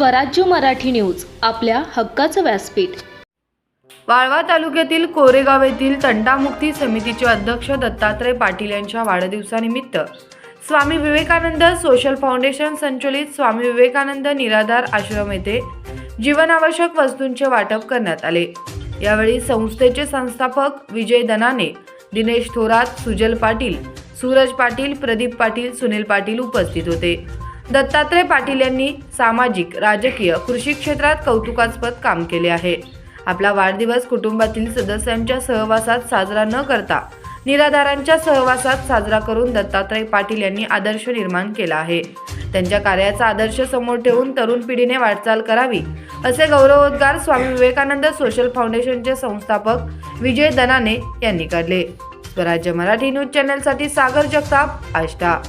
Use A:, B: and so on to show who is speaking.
A: स्वराज्य मराठी न्यूज आपल्या हक्काचं व्यासपीठ.
B: वाळवा तालुक्यातील कोरेगाव येथील तंटामुक्ती समितीचे अध्यक्ष दत्तात्रय पाटील यांच्या वाढदिवसानिमित्त स्वामी विवेकानंद सोशल फाउंडेशन संचलित स्वामी विवेकानंद निराधार आश्रम येथे जीवनावश्यक वस्तूंचे वाटप करण्यात आले. यावेळी संस्थेचे संस्थापक विजय दनाने दिनेश थोरात सुजल पाटील सूरज पाटील प्रदीप पाटील सुनील पाटील उपस्थित होते. दत्तात्रय पाटील यांनी सामाजिक राजकीय कृषी क्षेत्रात कौतुकास्पद काम केले आहे. आपला वाढदिवस कुटुंबातील सदस्यांच्या सहवासात साजरा न करता निराधारांच्या सहवासात साजरा करून दत्तात्रय पाटील यांनी आदर्श निर्माण केला आहे. त्यांच्या कार्याचा आदर्श समोर ठेवून तरुण पिढीने वाटचाल करावी असे गौरवोद्गार स्वामी विवेकानंद सोशल फाउंडेशनचे संस्थापक विजय दनाने यांनी काढले. स्वराज्य मराठी न्यूज चॅनलसाठी सागर जगताप आष्टा.